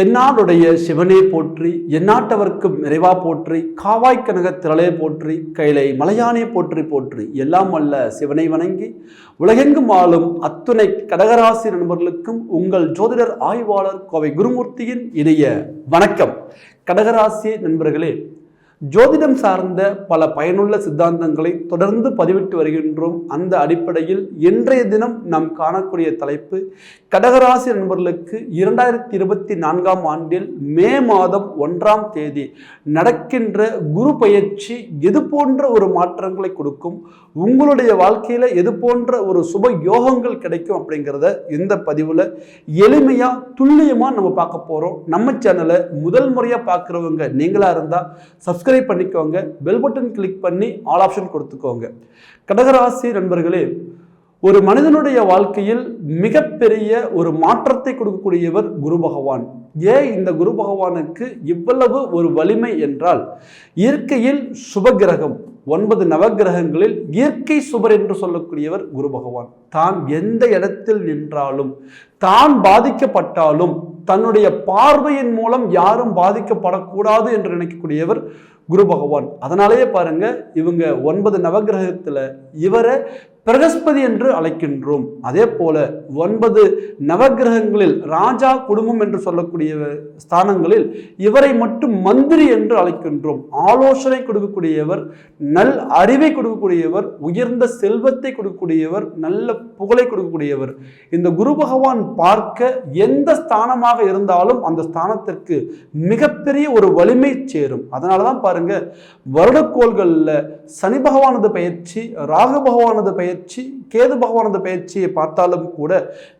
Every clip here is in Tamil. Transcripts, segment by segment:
தென்னாடுடைய சிவனே போற்றி எந்நாட்டவர்க்கும் நிறைவா போற்றி காவாய் கனக திரளே போற்றி கைலை மலையானே போற்றி போற்றி எல்லாம் அல்ல சிவனை வணங்கி உலகெங்கும் ஆளும் அத்துணை கடகராசி நண்பர்களுக்கும் உங்கள் ஜோதிடர் ஆய்வாளர் கோவை குருமூர்த்தியின் இணைய வணக்கம். கடகராசி நண்பர்களே ஜோதிடம் சார்ந்த பல பயனுள்ள சித்தாந்தங்களை தொடர்ந்து பதிவிட்டு வருகின்றோம். அந்த அடிப்படையில் இன்றைய தினம் நாம் காணக்கூடிய தலைப்பு கடகராசி நண்பர்களுக்கு இரண்டாயிரத்தி இருபத்தி நான்காம் ஆண்டில் மே மாதம் ஒன்றாம் தேதி நடக்கின்ற குரு பயிற்சி எது போன்ற ஒரு மாற்றங்களை கொடுக்கும் உங்களுடைய வாழ்க்கையில் எது போன்ற ஒரு சுப யோகங்கள் கிடைக்கும் அப்படிங்கிறத இந்த பதிவில் எளிமையாக துல்லியமாக நம்ம பார்க்க போகிறோம் நம்ம சேனலை முதல் முறையாக பார்க்குறவங்க நீங்களாக இருந்தால் சப்ஸ்கிரைப் சப்ஸ்கிரைப் பண்ணிக்கோங்க. பெல் பட்டன் கிளிக் பண்ணி ஆல் ஆப்ஷன் கொடுத்துக்கோங்க. கடகராசி நண்பர்களே ஒரு மனிதனுடைய வாழ்க்கையில் மிகப்பெரிய ஒரு மாற்றத்தை கொடுக்கக்கூடியவர் குரு பகவான். ஏன் இந்த குரு பகவானுக்கு இவ்வளவு ஒரு வலிமை என்றால் இயற்கையில் சுபகிரகம் ஒன்பது நவகிரகங்களில் இயற்கை சுபர் என்று சொல்லக்கூடியவர் குரு பகவான். தான் எந்த இடத்தில் நின்றாலும் தான் பாதிக்கப்பட்டாலும் தன்னுடைய பார்வையின் மூலம் யாரும் பாதிக்கப்படக்கூடாது என்று நினைக்கக்கூடியவர் குரு பகவான். அதனாலேயே பாருங்க இவங்க ஒன்பது நவகிரகத்தில் இவரை பிரகஸ்பதி என்று அழைக்கின்றோம். அதே போல ஒன்பது நவகிரகங்களில் ராஜா குடும்பம் என்று சொல்லக்கூடிய ஸ்தானங்களில் இவரை மட்டும் மந்திரி என்று அழைக்கின்றோம். ஆலோசனை கொடுக்கக்கூடியவர் நல் அறிவை கொடுக்கக்கூடியவர் உயர்ந்த செல்வத்தை கொடுக்கக்கூடியவர் நல்ல புகழை கொடுக்கக்கூடியவர். இந்த குரு பகவான் பார்க்க எந்த ஸ்தானமாக இருந்தாலும் அந்த ஸ்தானத்திற்கு மிகப்பெரிய ஒரு வலிமை சேரும். அதனால தான் பாருங்க வருடக்கோள்களில் சனி பகவானது பயிற்சி ராகு பகவானது பயிற்சி கேது பகவானது பயிற்சியை பார்த்தாலும் கூட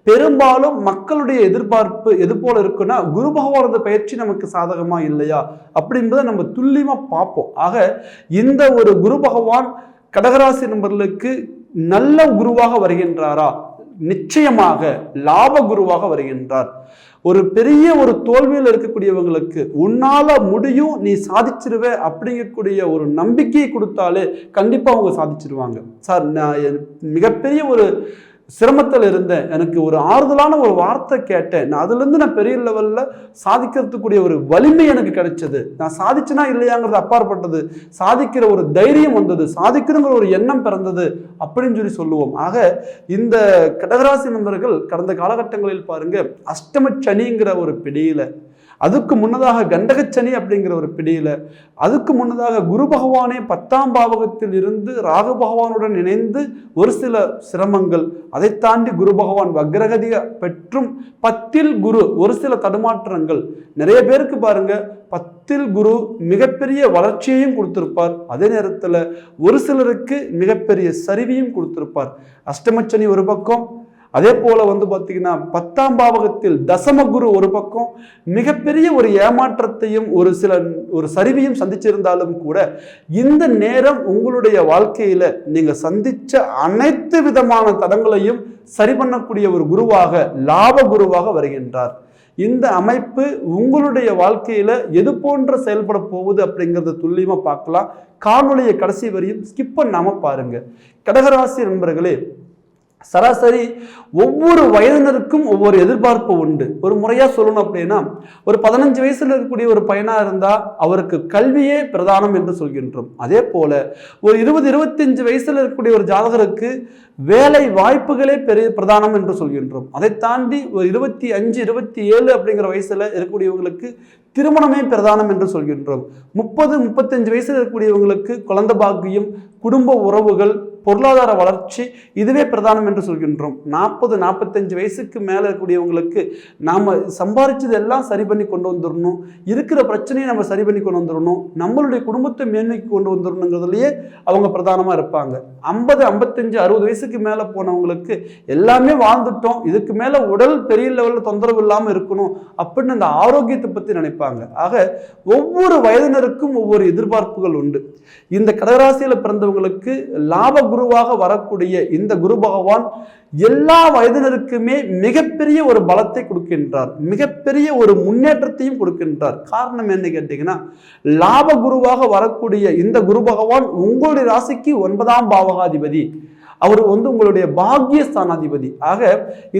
பெரும்பாலும் மக்களுடைய எதிர்பார்ப்பு எது போல இருக்குன்னா குரு பகவானது பயிற்சி நமக்கு சாதகமா இல்லையா அப்படின்றத நம்ம துல்லியமா பார்ப்போம். ஆக இந்த ஒரு குரு பகவான் கடகராசி நண்பர்களுக்கு நல்ல குருவாக வருகின்றாரா? நிச்சயமாக லாப குருவாக வருகின்றார். ஒரு பெரிய ஒரு தோல்வியில் இருக்கக்கூடியவங்களுக்கு உன்னால முடியும் நீ சாதிச்சிருவ அப்படிங்கக்கூடிய ஒரு நம்பிக்கையை கொடுத்தாலே கண்டிப்பா அவங்க சாதிச்சிருவாங்க. சார் நான் மிகப்பெரிய ஒரு சிரமத்தில் இருந்தேன். எனக்கு ஒரு ஆறுதலான ஒரு வார்த்தை கேட்டேன். நான் அதுலேருந்து நான் பெரிய லெவலில் சாதிக்கிறதுக்குரிய ஒரு வலிமை எனக்கு கிடைச்சது. நான் சாதிச்சனா இல்லையாங்கிறது அப்பாற்பட்டது. சாதிக்கிற ஒரு தைரியம் வந்தது. சாதிக்கிறங்கிற ஒரு எண்ணம் பிறந்தது அப்படின்னு சொல்லி சொல்லுவோம். ஆக இந்த கடகராசி நண்பர்கள் கடந்த காலகட்டங்களில் பாருங்க அஷ்டம சனிங்கிற ஒரு பிடியில அதுக்கு முன்னதாக கண்டகச்சனி அப்படிங்கிற ஒரு பிடியில் அதுக்கு முன்னதாக குரு பகவானே பத்தாம் பாவகத்தில் இருந்து ராகு பகவானுடன் இணைந்து ஒரு சில சிரமங்கள். அதை தாண்டி குரு பகவான் வக்ரகதிய பெற்றும் பத்தில் குரு ஒரு சில தடுமாற்றங்கள். நிறைய பேருக்கு பாருங்க பத்தில் குரு மிகப்பெரிய வளர்ச்சியையும் கொடுத்திருப்பார். அதே நேரத்தில் ஒரு சிலருக்கு மிகப்பெரிய சரிவையும் கொடுத்திருப்பார். அஷ்டமச்சனி ஒரு பக்கம் அதே போல வந்து பார்த்தீங்கன்னா பத்தாம் பாவகத்தில் தசமகுரு ஒரு பக்கம் மிகப்பெரிய ஒரு ஏமாற்றத்தையும் ஒரு சில ஒரு சரிவையும் சந்திச்சிருந்தாலும் கூட இந்த நேரம் உங்களுடைய வாழ்க்கையில நீங்க சந்திச்ச அனைத்து விதமான தடங்களையும் சரி பண்ணக்கூடிய ஒரு குருவாக லாப குருவாக வருகின்றார். இந்த அமைப்பு உங்களுடைய வாழ்க்கையில எது போன்ற செயல்பட போகுது அப்படிங்கிறத துல்லியமா பார்க்கலாம். காணொலியை கடைசி வரையும் ஸ்கிப் பண்ணாம பாருங்க. கடகராசி நண்பர்களே சராசரி ஒவ்வொரு வயதினருக்கும் ஒவ்வொரு எதிர்பார்ப்பு உண்டு. ஒரு முறையாக சொல்லணும் அப்படின்னா ஒரு பதினஞ்சு வயசில் இருக்கக்கூடிய ஒரு பையனாக இருந்தால் அவருக்கு கல்வியே பிரதானம் என்று சொல்கின்றோம். அதே போல் ஒரு இருபது இருபத்தஞ்சு வயசில் இருக்கக்கூடிய ஒரு ஜாதகருக்கு வேலை வாய்ப்புகளே பெரிய பிரதானம் என்று சொல்கின்றோம். அதை தாண்டி ஒரு இருபத்தி அஞ்சு இருபத்தி ஏழு அப்படிங்கிற வயசில் இருக்கக்கூடியவங்களுக்கு திருமணமே பிரதானம் என்று சொல்கின்றோம். முப்பது முப்பத்தஞ்சு வயசில் இருக்கக்கூடியவங்களுக்கு குழந்த பாக்கியம் குடும்ப உறவுகள் பொருளாதார வளர்ச்சி இதுவே பிரதானம் என்று சொல்கின்றோம். நாற்பது நாற்பத்தஞ்சு வயசுக்கு மேலே இருக்கக்கூடியவங்களுக்கு நாம் சம்பாரிச்சது எல்லாம் சரி பண்ணி கொண்டு வந்துடணும் இருக்கிற பிரச்சனையை நம்ம சரி பண்ணி கொண்டு வந்துடணும் நம்மளுடைய குடும்பத்தை மேன்மைக்கு கொண்டு வந்துடணுங்கிறதுலையே அவங்க பிரதானமாக இருப்பாங்க. ஐம்பது ஐம்பத்தஞ்சு அறுபது வயசுக்கு மேலே போனவங்களுக்கு எல்லாமே வாழ்ந்துட்டோம். இதுக்கு மேலே உடல் பெரிய லெவலில் தொந்தரவு இல்லாமல் இருக்கணும் அப்படின்னு அந்த ஆரோக்கியத்தை பற்றி நினைப்பாங்க ஆக ஒவ்வொரு வயதினருக்கும் ஒவ்வொரு எதிர்பார்ப்புகள் உண்டு. இந்த கடகராசியில் பிறந்தவங்களுக்கு லாப குருவாக வரக்கூடிய இந்த குரு பகவான் எல்லா வயதினருக்குமே மிகப்பெரிய ஒரு பலத்தை கொடுக்கின்றார். மிகப்பெரிய ஒரு முன்னேற்றத்தையும் கொடுக்கின்றார். காரணம் என்ன கேட்டீங்கன்னா லாப குருவாக வரக்கூடிய இந்த குரு பகவான் உங்களுடைய ராசிக்கு ஒன்பதாம் பாவகாதிபதி. அவர் வந்து உங்களுடைய பாக்கிய ஸ்தானாதிபதி ஆக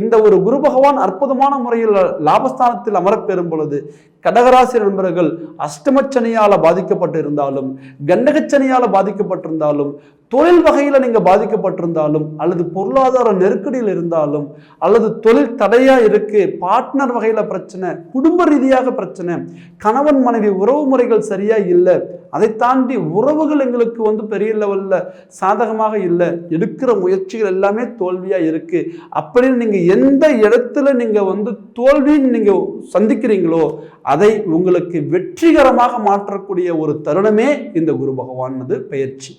இந்த ஒரு குரு பகவான் அற்புதமான முறையில் லாபஸ்தானத்தில் அமரப்பெறும் பொழுது கடகராசி நண்பர்கள் அஷ்டமச்சனையால் பாதிக்கப்பட்டு இருந்தாலும் கண்டகச்சனையால் பாதிக்கப்பட்டிருந்தாலும் தொழில் வகையில் நீங்கள் பாதிக்கப்பட்டிருந்தாலும் அல்லது பொருளாதார நெருக்கடியில் இருந்தாலும் அல்லது தொழில் தடையாக இருக்கு பார்ட்னர் வகையில் பிரச்சனை குடும்ப ரீதியாக பிரச்சனை கணவன் மனைவி உறவு முறைகள் சரியாக இல்லை அதை தாண்டி உறவுகள் எங்களுக்கு வந்து பெரிய லெவலில் சாதகமாக இல்லை எடுக்கிற முயற்சிகள் எல்லாமே தோல்வியாக இருக்கு. அப்படின்னு நீங்கள் எந்த இடத்துல நீங்கள் வந்து தோல்வின்னு நீங்கள் சந்திக்கிறீங்களோ அதை உங்களுக்கு வெற்றிகரமாக மாற்றக்கூடிய ஒரு தருணமே இந்த குரு பகவானது பயிற்சி.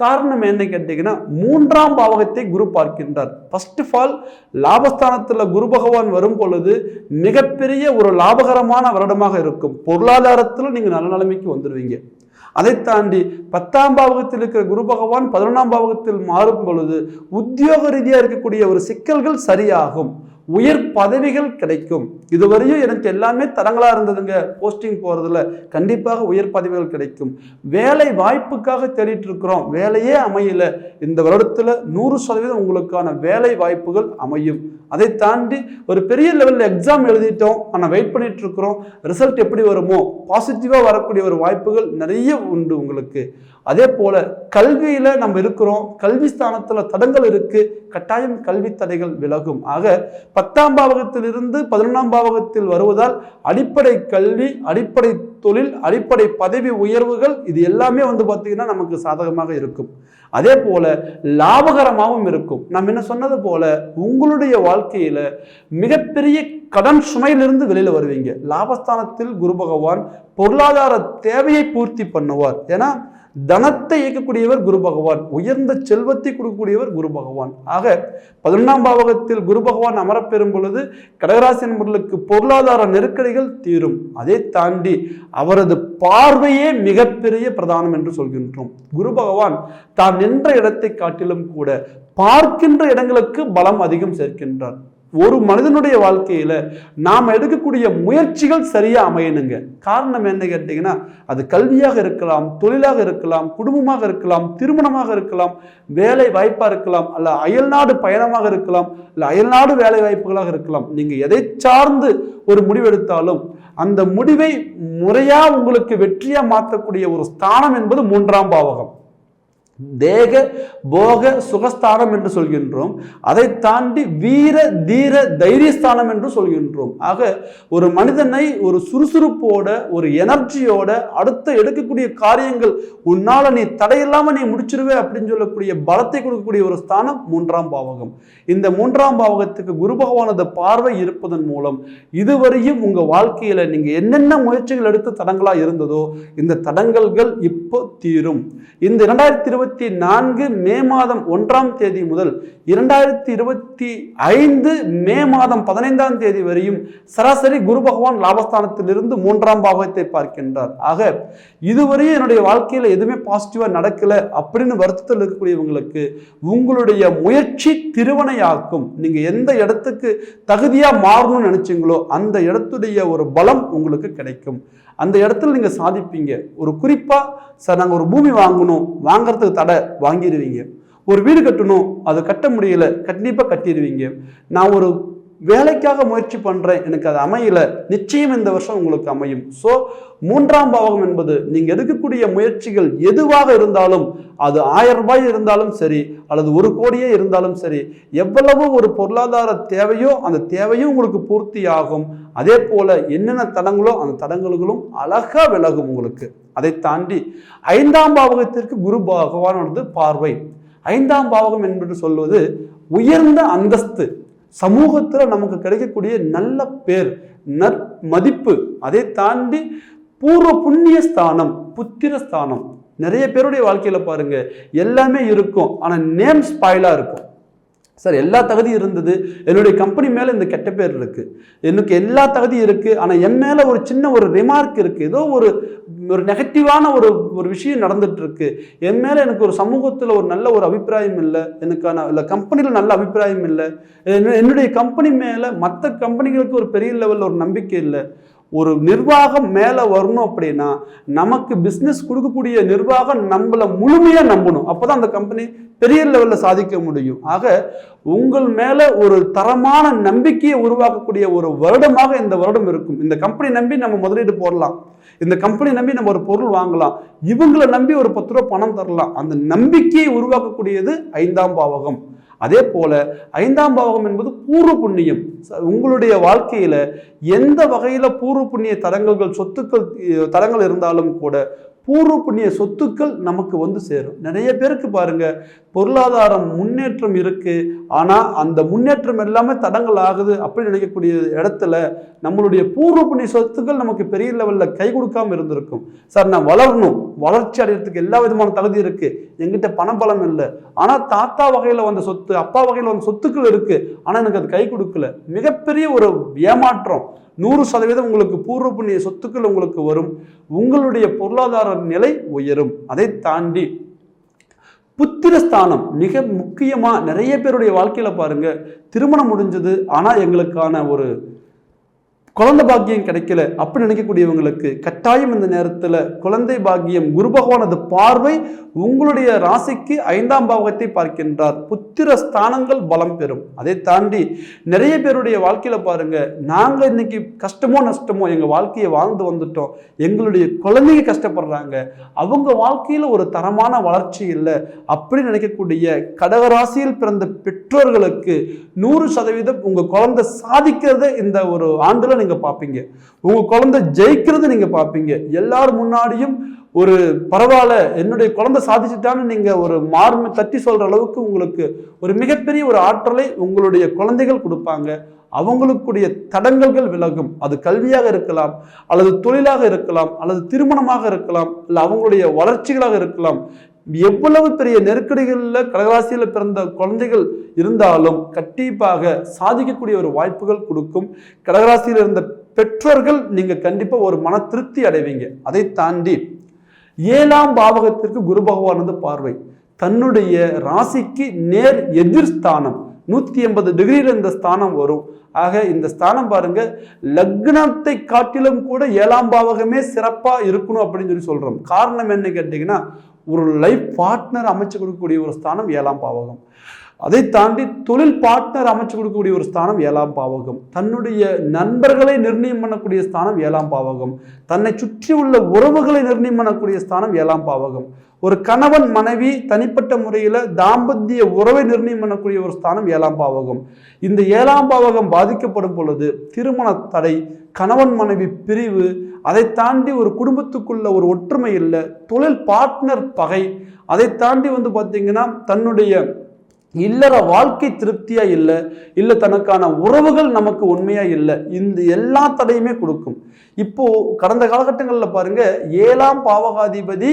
காரணம் என்ன கேட்டீங்கன்னா மூன்றாம் பாவகத்தை குரு பார்க்கின்றார். ஃபர்ஸ்ட் ஆஃப் ஆல் லாபஸ்தானத்தில் குரு பகவான் வரும் பொழுது மிகப்பெரிய ஒரு லாபகரமான வருடமாக இருக்கும். பொருளாதாரத்தில் நீங்கள் நல்ல நிலைமைக்கு வந்துடுவீங்க அதை தாண்டி பத்தாம் பாவகத்தில் இருக்கிற குரு பகவான் பதினொன்றாம் பாவகத்தில் மாறும் பொழுது உத்தியோக ரீதியாக இருக்கக்கூடிய ஒரு சிக்கல்கள் சரியாகும். உயர் பதவிகள் கிடைக்கும். இதுவரையும் எனக்கு எல்லாமே தரங்களாக இருந்ததுங்க. போஸ்டிங் போகிறதுல கண்டிப்பாக உயர் பதவிகள் கிடைக்கும். வேலை வாய்ப்புக்காக தேடிட்டு இருக்கிறோம். வேலையே அமையல. இந்த வருடத்தில் நூறு சதவீதம் உங்களுக்கான வேலை வாய்ப்புகள் அமையும். அதை தாண்டி ஒரு பெரிய லெவலில் எக்ஸாம் எழுதிட்டோம். ஆனால் வெயிட் பண்ணிட்டு இருக்கிறோம் ரிசல்ட் எப்படி வருமோ பாசிட்டிவாக வரக்கூடிய ஒரு வாய்ப்புகள் நிறைய உண்டு உங்களுக்கு. அதே போல கல்வியில நம்ம இருக்கிறோம். கல்வி ஸ்தானத்தில் தடங்கள் இருக்கு. கட்டாயம் கல்வி தடைகள் விலகும். ஆக பத்தாம் பாவகத்திலிருந்து பதினொன்றாம் பாவகத்தில் வருவதால் அடிப்படை கல்வி அடிப்படை தொழில் அடிப்படை பதவி உயர்வுகள் இது எல்லாமே வந்து பார்த்தீங்கன்னா நமக்கு சாதகமாக இருக்கும். அதே போல லாபகரமாகவும் இருக்கும். நம்ம என்ன சொன்னது போல உங்களுடைய வாழ்க்கையில மிகப்பெரிய கடன் சுமையிலிருந்து வெளியில வருவீங்க. லாபஸ்தானத்தில் குரு பகவான் பொருளாதார தேவையை பூர்த்தி பண்ணுவார். ஏன்னா தனத்தை இயக்கக்கூடியவர் குரு பகவான் உயர்ந்த செல்வத்தை கொடுக்கக்கூடியவர் குரு பகவான். ஆக பதினொன்றாம் பாவகத்தில் குரு பகவான் அமரப்பெறும் பொழுது கடகராசி நண்பர்களுக்கு பொருளாதார நெருக்கடிகள் தீரும். அதை தாண்டி அவரது பார்வையே மிகப்பெரிய பிரதானம் என்று சொல்கின்றோம். குரு பகவான் தான் நின்ற இடத்தை காட்டிலும் கூட பார்க்கின்ற இடங்களுக்கு பலம் அதிகம் சேர்க்கின்றார். ஒரு மனிதனுடைய வாழ்க்கையில் நாம் எடுக்கக்கூடிய முயற்சிகள் சரியாக அமையணுங்க. காரணம் என்ன கேட்டிங்கன்னா அது கல்வியாக இருக்கலாம் தொழிலாக இருக்கலாம் குடும்பமாக இருக்கலாம் திருமணமாக இருக்கலாம் வேலை வாய்ப்பாக இருக்கலாம் அல்ல அயல்நாடு பயணமாக இருக்கலாம் இல்லை அயல்நாடு வேலை வாய்ப்புகளாக இருக்கலாம். நீங்கள் எதை சார்ந்து ஒரு முடிவெடுத்தாலும் அந்த முடிவை முறையாக உங்களுக்கு வெற்றியாக மாற்றக்கூடிய ஒரு ஸ்தானம் என்பது மூன்றாம் பாவகம். தேக போக சுகஸ்தானம் என்று சொல்கின்றோம். அதை தாண்டி வீர தீர தைரியஸ்தானம் என்று சொல்கின்றோம். ஆக ஒரு மனிதனை ஒரு சுறுசுறுப்போட ஒரு எனர்ஜியோட அடுத்த எடுக்கக்கூடிய காரியங்கள் உன்னால நீ தடையில்லாம நீ முடிச்சிருவே அப்படின்னு சொல்லக்கூடிய பலத்தை கொடுக்கக்கூடிய ஒரு ஸ்தானம் மூன்றாம் பாவகம். இந்த மூன்றாம் பாவகத்துக்கு குரு பகவானது பார்வை இருப்பதன் மூலம் இதுவரையும் உங்க வாழ்க்கையில நீங்க என்னென்ன முயற்சிகள் எடுத்து தடங்களா இருந்ததோ இந்த தடங்கல்கள் இப்போ தீரும். இந்த இரண்டாயிரத்தி இருபது இருபத்தி நான்கு மே மாதம் ஒன்றாம் தேதி முதல் இரண்டாயிரத்தி இருபத்தி ஐந்து மே மாதம் பதினைந்தாம் தேதி வரையும் சராசரி குரு பகவான் லாபஸ்தானத்திலிருந்து மூன்றாம் பாவத்தை பார்க்கின்றார். ஆக இதுவரையும் என்னுடைய வாழ்க்கையில் எதுவுமே பாசிட்டிவாக நடக்கலை அப்படின்னு வருத்தத்தில் இருக்கக்கூடியவங்களுக்கு உங்களுடைய முயற்சி திருவனையாக்கும் நீங்கள் எந்த இடத்துக்கு தகுதியாக மாறணும்னு நினைச்சீங்களோ அந்த இடத்துடைய ஒரு பலம் உங்களுக்கு கிடைக்கும். அந்த இடத்துல நீங்கள் சாதிப்பீங்க. ஒரு குறிப்பாக சார் நாங்கள் ஒரு பூமி வாங்கணும் வாங்குறதுக்கு தடை வாங்கிடுவீங்க ஒரு வீடு கட்டணும் அது கட்ட முடியல கண்டிப்பாக கட்டிடுவீங்க நான் ஒரு வேலைக்காக முயற்சி பண்ணுறேன் எனக்கு அது அமையல நிச்சயம் இந்த வருஷம் உங்களுக்கு அமையும். ஸோ மூன்றாம் பாவகம் என்பது நீங்கள் எடுக்கக்கூடிய முயற்சிகள் எதுவாக இருந்தாலும் அது ஆயிரம் ரூபாய் இருந்தாலும் சரி அல்லது ஒரு கோடியே இருந்தாலும் சரி எவ்வளவு ஒரு பொருளாதார தேவையோ அந்த தேவையும் உங்களுக்கு பூர்த்தி ஆகும் அதே போல என்னென்ன தடங்களோ அந்த தடங்களும் அழகா விலகும் உங்களுக்கு. அதை தாண்டி ஐந்தாம் பாவகத்திற்கு குரு பகவானோடது பார்வை. ஐந்தாம் பாவகம் என்பது சொல்வது உயர்ந்த அந்தஸ்து. சமூகத்தில் நமக்கு கிடைக்கக்கூடிய நல்ல பேர் நற் மதிப்பு அதை தாண்டி பூர்வ புண்ணிய ஸ்தானம் புத்திர ஸ்தானம். நிறைய பேருடைய வாழ்க்கையில் பாருங்க எல்லாமே இருக்கும். ஆனால் நேம் ஸ்பாயிலாக இருக்கும். சார் எல்லா தகுதியும் இருந்தது. என்னுடைய கம்பெனி மேலே இந்த கெட்ட பேர் இருக்குது எனக்கு எல்லா தகுதியும் இருக்குது ஆனால் என் மேலே ஒரு சின்ன ஒரு ரிமார்க் இருக்குது ஏதோ ஒரு ஒரு நெகட்டிவான ஒரு ஒரு விஷயம் நடந்துகிட்ருக்கு என் மேலே எனக்கு ஒரு சமூகத்தில் ஒரு நல்ல ஒரு அபிப்பிராயம் இல்லை. எனக்கான இல்லை கம்பெனியில் நல்ல அபிப்பிராயம் இல்லை. என்னுடைய கம்பெனி மேலே மற்ற கம்பெனிகளுக்கு ஒரு பெரிய லெவலில் ஒரு நம்பிக்கை இல்லை. ஒரு நிர்வாகம் மேலே வரணும் அப்படின்னா நமக்கு பிஸ்னஸ் கொடுக்கக்கூடிய நிர்வாகம் நம்மளை முழுமையாக நம்பணும். அப்போ தான் அந்த கம்பெனி பெரிய லெவலில் சாதிக்க முடியும். ஆக உங்கள் மேலே ஒரு தரமான நம்பிக்கையை உருவாக்கக்கூடிய ஒரு வருடமாக இந்த வருடம் இருக்கும். இந்த கம்பெனி நம்பி நம்ம முதலீடு போடலாம். இந்த கம்பெனி நம்பி நம்ம ஒரு பொருள் வாங்கலாம். இவங்களை நம்பி ஒரு பத்து ரூபா பணம் தரலாம். அந்த நம்பிக்கையை உருவாக்கக்கூடியது ஐந்தாம் பாவகம். அதே போல ஐந்தாம் பாவகம் என்பது பூர்வ புண்ணியம். உங்களுடைய வாழ்க்கையில எந்த வகையில பூர்வ புண்ணிய தடங்கல்கள் சொத்துக்கள் தலங்கள் தடங்கள் இருந்தாலும் கூட பூர்வ புண்ணிய சொத்துக்கள் நமக்கு வந்து சேரும். நிறைய பேருக்கு பாருங்க பொருளாதாரம் முன்னேற்றம் இருக்கு. ஆனால் அந்த முன்னேற்றம் எல்லாமே தடங்கள் ஆகுது அப்படின்னு நினைக்கக்கூடிய இடத்துல நம்மளுடைய பூர்வ புண்ணிய சொத்துக்கள் நமக்கு பெரிய லெவலில் கை கொடுக்காம இருந்திருக்கும். சார் நான் வளரணும். வளர்ச்சி அடையிறதுக்கு எல்லா விதமான தகுதி இருக்கு. பண பணபலம் இல்லை. ஆனால் தாத்தா வகையில் வந்த சொத்து அப்பா வகையில் வந்த சொத்துக்கள் இருக்கு. ஆனால் எனக்கு அது கை கொடுக்கல. மிகப்பெரிய ஒரு ஏமாற்றம். நூறு சதவீதம் உங்களுக்கு பூர்வ புண்ணிய சொத்துக்கள் உங்களுக்கு வரும். உங்களுடைய பொருளாதார நிலை உயரும். அதை தாண்டி புத்திரஸ்தானம் மிக முக்கியமா நிறைய பேருடைய வாழ்க்கையில பாருங்க. திருமணம் முடிஞ்சது ஆனா எங்களுக்கான ஒரு குழந்தை பாக்கியம் கிடைக்கல அப்படின்னு நினைக்கக்கூடியவங்களுக்கு கட்டாயம் இந்த நேரத்தில் குழந்தை பாக்கியம் குரு பகவானது பார்வை உங்களுடைய ராசிக்கு ஐந்தாம் பாவகத்தை பார்க்கின்றார். புத்திர ஸ்தானங்கள் பலம் பெறும். அதை தாண்டி நிறைய பேருடைய வாழ்க்கையில் பாருங்க நாங்கள் இன்னைக்கு கஷ்டமோ நஷ்டமோ எங்கள் வாழ்க்கையை வாழ்ந்து வந்துட்டோம். எங்களுடைய குழந்தைங்க கஷ்டப்படுறாங்க. அவங்க வாழ்க்கையில் ஒரு தரமான வளர்ச்சி இல்லை அப்படின்னு நினைக்கக்கூடிய கடகராசியில் பிறந்த பெற்றோர்களுக்கு நூறு சதவீதம் உங்கள் குழந்தை சாதிக்கிறத இந்த ஒரு ஆண்டுல நீங்கள் பார்ப்பீங்க உங்கள் குழந்தை ஜெயிக்கிறத நீங்க பார்ப்பீங்க எல்லார் முன்னாடியும் ஒரு பரவாயில்ல என்னுடைய குழந்தை சாதிச்சுட்டான்னு நீங்க ஒரு மார்ம தட்டி சொல்ற அளவுக்கு உங்களுக்கு ஒரு மிகப்பெரிய ஒரு ஆற்றலை உங்களுடைய குழந்தைகள் கொடுப்பாங்க. அவங்களுக்குடைய தடங்கல்கள் விலகும். அது கல்வியாக இருக்கலாம் அல்லது தொழிலாக இருக்கலாம் அல்லது திருமணமாக இருக்கலாம் இல்லை அவங்களுடைய வளர்ச்சிகளாக இருக்கலாம். எவ்வளவு பெரிய நெருக்கடிகளில் கடகராசியில் பிறந்த குழந்தைகள் இருந்தாலும் கண்டிப்பாக சாதிக்கக்கூடிய ஒரு வாய்ப்புகள் கொடுக்கும். கடகராசியில் இருந்த பெற்றோர்கள் நீங்கள் கண்டிப்பாக ஒரு மன திருப்தி அடைவீங்க. அதை தாண்டி ஏழாம் பாவகத்திற்கு குரு பகவான் வந்து பார்வை. தன்னுடைய ராசிக்கு நேர் எதிர்ஸ்தானம் நூத்தி எண்பது டிகிரியில் இந்த ஸ்தானம் வரும். ஆக இந்த ஸ்தானம் பாருங்க லக்னத்தை காட்டிலும் கூட ஏழாம் பாவகமே சிறப்பாக இருக்கணும் அப்படின்னு சொல்லி சொல்றோம். காரணம் என்ன கேட்டீங்கன்னா ஒரு லைஃப் பார்ட்னர் அமைச்சு கொடுக்கக்கூடிய ஒரு ஸ்தானம் ஏழாம் பாவகம். அதை தாண்டி தொழில் பார்ட்னர் அமைச்சு கொடுக்கக்கூடிய ஒரு ஸ்தானம் ஏழாம் பாவகம். தன்னுடைய நண்பர்களை நிர்ணயம் பண்ணக்கூடிய ஸ்தானம் ஏழாம் பாவகம். தன்னை சுற்றி உள்ள உறவுகளை நிர்ணயம் பண்ணக்கூடிய ஸ்தானம் ஏழாம் பாவகம். ஒரு கணவன் மனைவி தனிப்பட்ட முறையில் தாம்பத்திய உறவை நிர்ணயம் பண்ணக்கூடிய ஒரு ஸ்தானம் ஏழாம் பாவகம். இந்த ஏழாம் பாவகம் பாதிக்கப்படும் பொழுது திருமண தடை கணவன் மனைவி பிரிவு அதை தாண்டி ஒரு குடும்பத்துக்குள்ள ஒரு ஒற்றுமை இல்லை தொழில் பார்ட்னர் பகை அதை தாண்டி வந்து பார்த்திங்கன்னா தன்னுடைய இல்லற வாழ்க்கை திருப்தியா இல்லை இல்லை தனக்கான உறவுகள் நமக்கு உண்மையா இல்லை இந்த எல்லா தடையுமே கொடுக்கும். இப்போ கடந்த காலகட்டங்களில் பாருங்க ஏழாம் பாவகாதிபதி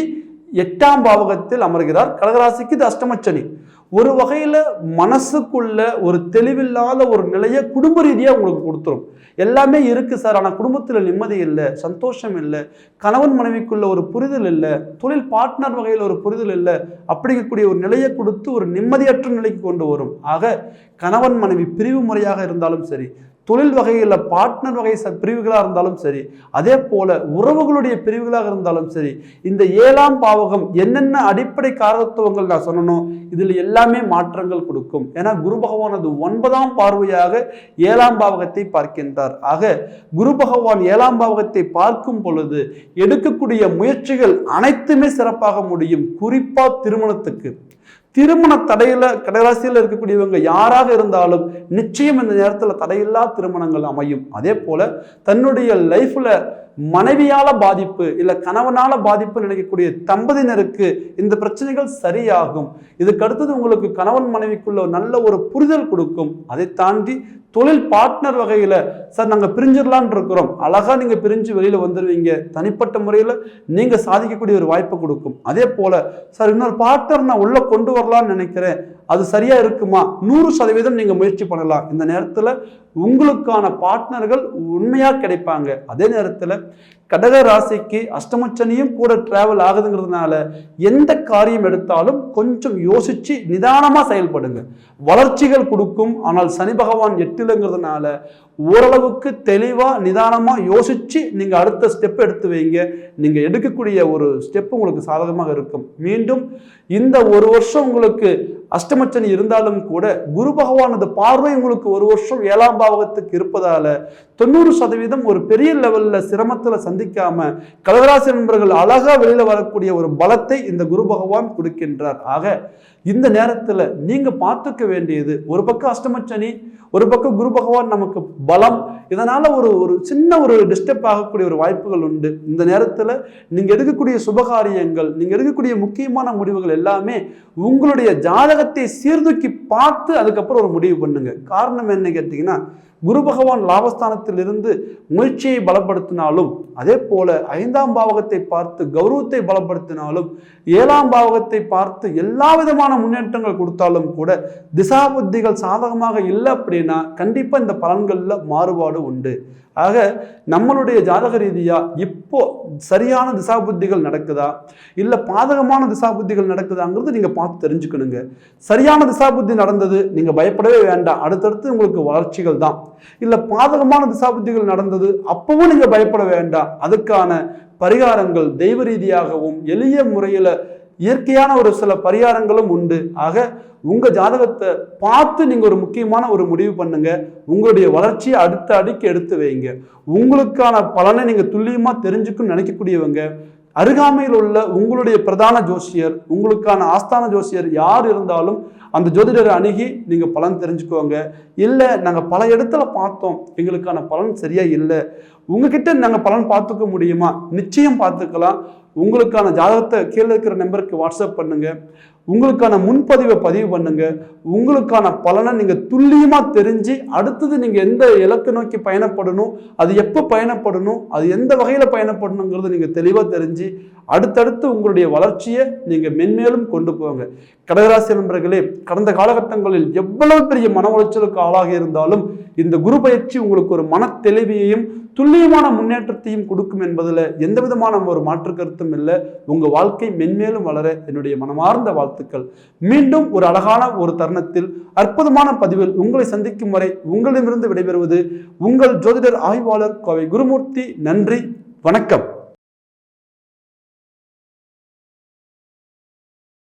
எட்டாம் பாவகத்தில் அமர்கிறார். கடகராசிக்கு இது அஷ்டமச்சனி. ஒரு வகையில் மனசுக்குள்ள ஒரு தெளிவில்லாத ஒரு நிலையை குடும்ப ரீதியாக உங்களுக்கு கொடுத்துரும். எல்லாமே இருக்கு சார் ஆனால் குடும்பத்தில் நிம்மதி இல்லை சந்தோஷம் இல்லை கணவன் மனைவிக்குள்ள ஒரு புரிதல் இல்லை தொழில் பார்ட்னர் வகையில் ஒரு புரிதல் இல்லை அப்படிங்கக்கூடிய ஒரு நிலையை கொடுத்து ஒரு நிம்மதியற்ற நிலைக்கு கொண்டு வரும். ஆக கணவன் மனைவி பிரிவு முறையாக இருந்தாலும் சரி தொழில் வகையில் பார்ட்னர் வகை ச பிரிவுகளாக இருந்தாலும் சரி அதே போல உறவுகளுடைய பிரிவுகளாக இருந்தாலும் சரி இந்த ஏழாம் பாவகம் என்னென்ன அடிப்படை காரத்துவங்கள் நான் சொன்னனோ இதில் எல்லாமே மாற்றங்கள் கொடுக்கும். ஏன்னா குரு பகவான் அது ஒன்பதாம் பார்வையாக ஏழாம் பாவகத்தை பார்க்கின்றார். ஆக குரு பகவான் ஏழாம் பாவகத்தை பார்க்கும் பொழுது எடுக்கக்கூடிய முயற்சிகள் அனைத்துமே சிறப்பாக முடியும். குறிப்பாக திருமணத்துக்கு. திருமண தடையில கடைராசியில் இருக்கக்கூடியவங்க யாராக இருந்தாலும் நிச்சயம் இந்த நேரத்தில் தடையில்லா திருமணங்கள் அமையும். அதே போல தன்னுடைய லைஃப்ல மனைவியால பாதிப்பு இல்லை கணவனால பாதிப்பு நினைக்கக்கூடிய தம்பதியினருக்கு இந்த பிரச்சனைகள் சரியாகும். இதுக்கு அடுத்தது உங்களுக்கு கணவன் மனைவிக்குள்ள நல்ல ஒரு புரிதல் கொடுக்கும். அதை தாண்டி தொழில் பார்ட்னர் வகையில சார் நாங்க பிரிஞ்சிடலான் இருக்கிறோம். அழகா நீங்க பிரிஞ்சு வெளியில வந்துடுவீங்க தனிப்பட்ட முறையில நீங்க சாதிக்கக்கூடிய ஒரு வாய்ப்பை கொடுக்கும். அதே போல சார் இன்னொரு பார்ட்னர் நான் உள்ள கொண்டு வரலாம்னு நினைக்கிறேன். அது சரியா இருக்குமா? நூறு சதவீதம் நீங்க முயற்சி பண்ணலாம். இந்த நேரத்துல உங்களுக்கான பார்ட்னர்கள் உண்மையா கிடைப்பாங்க. அதே நேரத்துல கடக ராசிக்கு அஷ்டமச்சனியும் கூட டிராவல் ஆகுதுங்கிறதுனால எந்த காரியம் எடுத்தாலும் கொஞ்சம் யோசிச்சு நிதானமாக செயல்படுங்க. வளர்ச்சிகள் கொடுக்கும். ஆனால் சனி பகவான் எட்டிலங்கிறதுனால ஓரளவுக்கு தெளிவாக நிதானமாக யோசிச்சு நீங்கள் அடுத்த ஸ்டெப் எடுத்து வைங்க. நீங்கள் எடுக்கக்கூடிய ஒரு ஸ்டெப் உங்களுக்கு சாதகமாக இருக்கும். மீண்டும் இந்த ஒரு வருஷம் உங்களுக்கு அஷ்டமச்சனி இருந்தாலும் கூட குரு பகவானது பார்வை உங்களுக்கு ஒரு வருஷம் ஏழாம் பாவகத்துக்கு இருப்பதால தொண்ணூறு சதவீதம் ஒரு பெரிய லெவலில் சிரமத்தில் சந்தி சிந்திக்காம கடகராசி நண்பர்கள் அழகா வெளியில வரக்கூடிய ஒரு பலத்தை இந்த குரு பகவான் கொடுக்கின்றார். ஆக இந்த நேரத்துல நீங்க பார்த்துக்க வேண்டியது ஒரு பக்கம் அஷ்டமச்சனி ஒரு பக்கம் குரு பகவான் நமக்கு பலம். இதனால் ஒரு ஒரு சின்ன ஒரு டிஸ்டர்ப் ஆகக்கூடிய ஒரு வாய்ப்புகள் உண்டு. இந்த நேரத்தில் நீங்கள் எடுக்கக்கூடிய சுபகாரியங்கள் நீங்கள் எடுக்கக்கூடிய முக்கியமான முடிவுகள் எல்லாமே உங்களுடைய ஜாதகத்தை சீர்தூக்கி பார்த்து அதுக்கப்புறம் ஒரு முடிவு பண்ணுங்க. காரணம் என்ன கேட்டிங்கன்னா குரு பகவான் லாபஸ்தானத்திலிருந்து முயற்சியை பலப்படுத்தினாலும் அதே போல ஐந்தாம் பாவகத்தை பார்த்து கௌரவத்தை பலப்படுத்தினாலும் ஏழாம் பாவகத்தை பார்த்து எல்லா விதமான முன்னேற்றங்கள் கொடுத்தாலும் கூட திசா புத்திகள் சாதகமாக இல்லை அப்படின்னா கண்டிப்பாக இந்த பலன்களில் மாறுபாடு உண்டு. ஆக நம்மளுடைய ஜாதக ரீதியாக இப்போ சரியான திசா புத்திகள் நடக்குதா? இல்லை பாதகமான திசா புத்திகள் நடக்குதாங்கிறது நீங்கள் பார்த்து தெரிஞ்சுக்கணுங்க. சரியான திசா புத்தி நடந்தது நீங்கள் பயப்படவே வேண்டாம். அடுத்தடுத்து உங்களுக்கு வளர்ச்சிகள் தான். இல்லை பாதகமான திசாபுத்திகள் நடந்தது அப்பவும் நீங்க பயப்பட வேண்டாம். அதுக்கான பரிகாரங்கள் தெய்வ ரீதியாகவும் எளிய முறையில் இயற்கையான ஒரு சில பரிகாரங்களும் உண்டு. ஆக உங்க ஜாதகத்தை பார்த்து நீங்க ஒரு முக்கியமான ஒரு முடிவு பண்ணுங்க. உங்களுடைய வளர்ச்சியை அடுத்த அடிக்கு எடுத்து வைங்க. உங்களுக்கான பலனை நீங்க துல்லியமா தெரிஞ்சுக்கணும்னு நினைக்கக்கூடியவங்க அருகாமையில் உள்ள உங்களுடைய பிரதான ஜோசியர் உங்களுக்கான ஆஸ்தான ஜோசியர் யார் இருந்தாலும் அந்த ஜோதிடரை அணுகி நீங்கள் பலன் தெரிஞ்சுக்கோங்க. இல்லை நாங்கள் பல இடத்துல பார்த்தோம். எங்களுக்கான பலன் சரியாக இல்லை. உங்ககிட்ட நாங்கள் பலன் பார்த்துக்க முடியுமா? நிச்சயம் பார்த்துக்கலாம். உங்களுக்கான ஜாதகத்தை கீழே இருக்கிற நம்பருக்கு வாட்ஸ்அப் பண்ணுங்கள் உங்களுக்கான முன்பதிவை பதிவு பண்ணுங்க. உங்களுக்கான பலனை நீங்க துல்லியமா தெரிஞ்சு அடுத்தது நீங்க எந்த இலக்கு நோக்கி பயணப்படணும் அது எப்போ பயணப்படணும் அது எந்த வகையில பயணப்படணுங்கிறது நீங்க தெளிவா தெரிஞ்சு அடுத்தடுத்து உங்களுடைய வளர்ச்சியை நீங்க மென்மேலும் கொண்டு போங்க. கடகராசி நண்பர்களே கடந்த காலகட்டங்களில் எவ்வளவு பெரிய மன உளைச்சலுக்கு ஆளாக இருந்தாலும் இந்த குரு பயிற்சி உங்களுக்கு ஒரு மன தெளிவையும் துல்லியமான முன்னேற்றத்தையும் கொடுக்கும் என்பதில் எந்த விதமான ஒரு மாற்று கருத்தும் இல்லை. உங்கள் வாழ்க்கை மென்மேலும் வளர என்னுடைய மனமார்ந்த வாழ்த்துக்கள். மீண்டும் ஒரு அழகான ஒரு தருணத்தில் அற்புதமான பதிவில் உங்களை சந்திக்கும் வரை உங்களிடமிருந்து விடைபெறுவது உங்கள் ஜோதிடர் ஆய்வாளர் கோவை குருமூர்த்தி. நன்றி வணக்கம்.